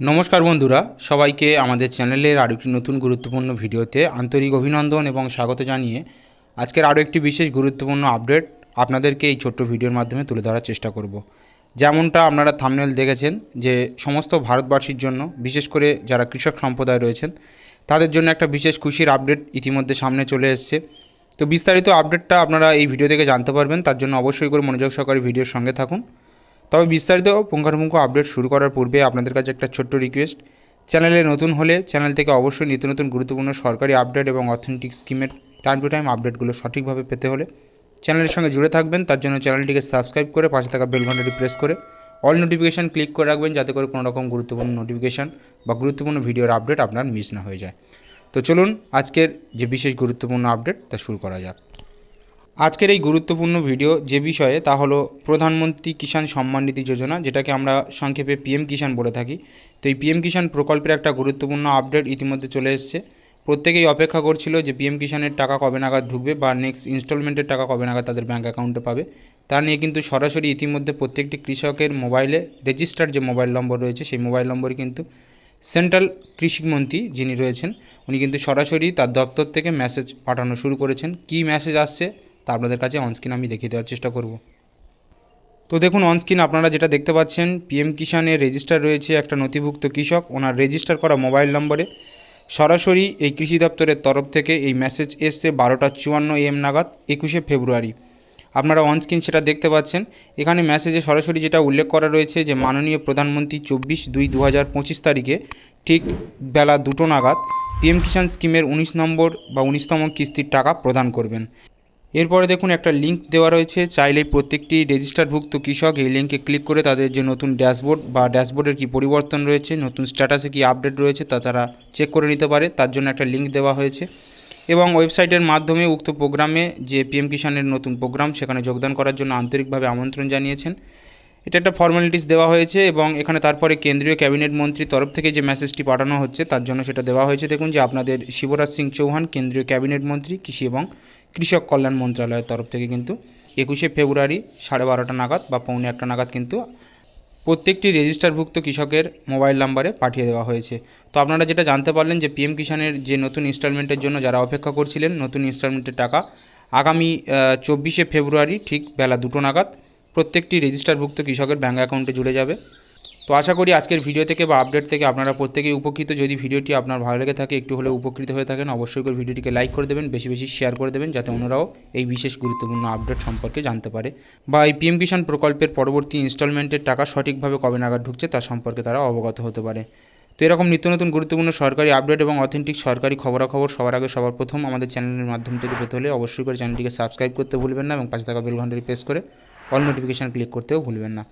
নমস্কার বন্ধুরা, সবাইকে আমাদের চ্যানেলের আরও একটি নতুন গুরুত্বপূর্ণ ভিডিওতে আন্তরিক অভিনন্দন এবং স্বাগত জানিয়ে আজকের আরও একটি বিশেষ গুরুত্বপূর্ণ আপডেট আপনাদেরকে এই ছোট্ট ভিডিওর মাধ্যমে তুলে ধরার চেষ্টা করব। যেমনটা আপনারা থামনেল দেখেছেন যে সমস্ত ভারতবাসীর জন্য, বিশেষ করে যারা কৃষক সম্প্রদায় রয়েছেন, তাদের জন্য একটা বিশেষ খুশির আপডেট ইতিমধ্যে সামনে চলে এসছে। তো বিস্তারিত আপডেটটা আপনারা এই ভিডিও থেকে জানতে পারবেন, তার জন্য অবশ্যই করে মনোযোগ সহকারে ভিডিওর সঙ্গে থাকুন। তবে বিস্তারিত পুঙ্খানুপুঙ্খ আপডেট শুরু করার পূর্বে আপনাদের কাছে একটা ছোট্ট রিকোয়েস্ট চ্যানেলে নতুন হলে চ্যানেল থেকে অবশ্যই নিত্য নতুন গুরুত্বপূর্ণ সরকারি আপডেট এবং অথেন্টিক স্কিমের টাইম টু টাইম আপডেটগুলো সঠিকভাবে পেতে হলে চ্যানেলের সঙ্গে জুড়ে থাকবেন। তার জন্য চ্যানেলটিকে সাবস্ক্রাইব করে পাশে থাকা ঘন্টাটি প্রেস করে অল নোটিফিকেশান ক্লিক করে রাখবেন যাতে করে কোনো রকম গুরুত্বপূর্ণ নোটিফিকেশান বা গুরুত্বপূর্ণ ভিডিওর আপডেট আপনার মিস না হয়ে যায়। তো চলুন আজকের যে বিশেষ গুরুত্বপূর্ণ আপডেট তা শুরু করা যাক। আজকের এই গুরুত্বপূর্ণ ভিডিও যে বিষয়ে তা হলো প্রধানমন্ত্রী কিষাণ সম্মান নিধি যোজনা, যেটাকে আমরা সংক্ষেপে পিএম কিষাণ বলে থাকি। তো এই পিএম কিষাণ প্রকল্পের একটা গুরুত্বপূর্ণ আপডেট ইতিমধ্যে চলে এসেছে। প্রত্যেকেই অপেক্ষা করছিল যে পিএম কিষাণের টাকা কবে নাগাদ ঢুকবে বা নেক্সট ইনস্টলমেন্টের টাকা কবে নাগাদ তাদের ব্যাঙ্ক অ্যাকাউন্টে পাবে। তা নিয়ে কিন্তু সরাসরি ইতিমধ্যে প্রত্যেকটি কৃষকের মোবাইলে রেজিস্টার্ড যে মোবাইল নম্বর রয়েছে, সেই মোবাইল নম্বরে কিন্তু সেন্ট্রাল কৃষিমন্ত্রী যিনি রয়েছেন, উনি কিন্তু সরাসরি তার দপ্তর থেকে মেসেজ পাঠানো শুরু করেছেন। কী মেসেজ আসছে? তা আপনাদের কাছে অনস্ক্রিন আমি দেখিয়ে দেওয়ার চেষ্টা করব। তো দেখুন অনস্ক্রিন আপনারা যেটা দেখতে পাচ্ছেন পিএম কিষাণের রেজিস্টার রয়েছে একটা নথিভুক্ত কৃষক। ওনার রেজিস্টার করা মোবাইল নম্বরে সরাসরি এই কৃষি দপ্তরের তরফ থেকে এই মেসেজ এসছে বারোটা চুয়ান্ন এম নাগাদ, একুশে ফেব্রুয়ারি। আপনারা অনস্ক্রিন সেটা দেখতে পাচ্ছেন। এখানে মেসেজে সরাসরি যেটা উল্লেখ করা রয়েছে যে, মাননীয় প্রধানমন্ত্রী চব্বিশ দুই দু হাজার পঁচিশ তারিখে ঠিক বেলা দুটো নাগাদ পিএম কিষাণ স্কিমের উনিশ নম্বর বা উনিশতম কিস্তির টাকা প্রদান করবেন। এরপরে দেখুন একটা লিঙ্ক দেওয়া রয়েছে। চাইলেই প্রত্যেকটি রেজিস্টারভুক্ত কৃষক এই লিঙ্কে ক্লিক করে তাদের যে নতুন ড্যাশবোর্ড বা ড্যাশবোর্ডের কী পরিবর্তন রয়েছে, নতুন স্ট্যাটাসে কী আপডেট রয়েছে তা তারা চেক করে নিতে পারে। তার জন্য একটা লিঙ্ক দেওয়া হয়েছে। এবং ওয়েবসাইটের মাধ্যমে উক্ত প্রোগ্রামে যে পিএম কিষাণের নতুন প্রোগ্রাম সেখানে যোগদান করার জন্য আন্তরিকভাবে আমন্ত্রণ জানিয়েছেন। এটা একটা ফর্মালিটিস দেওয়া হয়েছে এবং এখানে তারপরে কেন্দ্রীয় ক্যাবিনেট মন্ত্রীর তরফ থেকে যে মেসেজটি পাঠানো হচ্ছে, তার জন্য সেটা দেওয়া হয়েছে। দেখুন যে আপনাদের শিবরাজ সিং চৌহান, কেন্দ্রীয় ক্যাবিনেট মন্ত্রী, কৃষি এবং কৃষক কল্যাণ মন্ত্রণালয়ের তরফ থেকে কিন্তু একুশে ফেব্রুয়ারি সাড়ে বারোটা নাগাদ বা পৌনে একটা নাগাদ কিন্তু প্রত্যেকটি রেজিস্টারভুক্ত কৃষকের মোবাইল নাম্বারে পাঠিয়ে দেওয়া হয়েছে। তো আপনারা যেটা জানতে পারলেন যে পিএম কিষাণের যে নতুন ইনস্টলমেন্টের জন্য যারা অপেক্ষা করছিলেন, নতুন ইনস্টলমেন্টের টাকা আগামী চব্বিশে ফেব্রুয়ারি ঠিক বেলা দুটো নাগাদ প্রত্যেকটি রেজিস্টারভুক্ত কৃষকের ব্যাঙ্ক অ্যাকাউন্টে জুড়ে যাবে। তো আশা করি আজকের ভিডিও থেকে বা আপডেট থেকে আপনারা প্রত্যেকেই উপকৃত। যদি ভিডিওটি আপনার ভালো লেগে থাকে, একটু হলেও উপকৃত হয়ে থাকেন, অবশ্যই করে ভিডিওটিকে লাইক করে দেবেন, বেশি বেশি শেয়ার করে দেবেন, যাতে অন্যরাও এই বিশেষ গুরুত্বপূর্ণ আপডেট সম্পর্কে জানতে পারে। বা এই পিএম কিষাণ প্রকল্পের পরবর্তী ইনস্টলমেন্টের টাকা সঠিকভাবে কবে নাগাদ ঢুকছে, তার সম্পর্কে তারা অবগত হতে পারে। তো এরকম নিত্য নতুন গুরুত্বপূর্ণ সরকারি আপডেট এবং অথেন্টিক সরকারি খবরাখবর সবার আগে সবার প্রথম আমাদের চ্যানেলের মাধ্যম থেকে পেতে হলে অবশ্যই করে চ্যানেলটিকে সাবস্ক্রাইব করতে ভুলবেন না এবং পাশে থাকা বেল প্রেস করে অল নোটিফিকেশান ক্লিক করতেও ভুলবেন না।